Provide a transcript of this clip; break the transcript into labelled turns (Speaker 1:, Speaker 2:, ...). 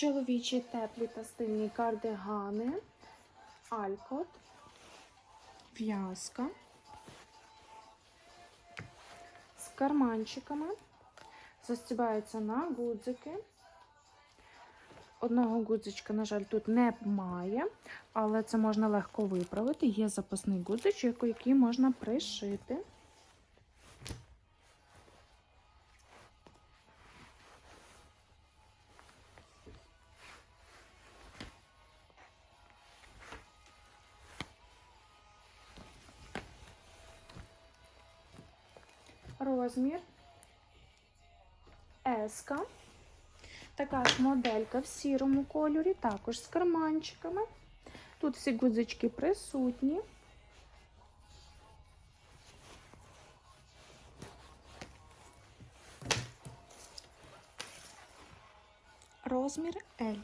Speaker 1: Чоловічі теплі та стильні кардигани. Алькот. В'язка. З карманчиками. Застібаються на гудзики. Одного гудзичка, на жаль, тут немає, але це можна легко виправити. Є запасний гудзичок, який можна пришити. Розмір Еска. Така ж моделька в сірому кольорі, також з карманчиками. Тут всі гудзички присутні. Розмір L.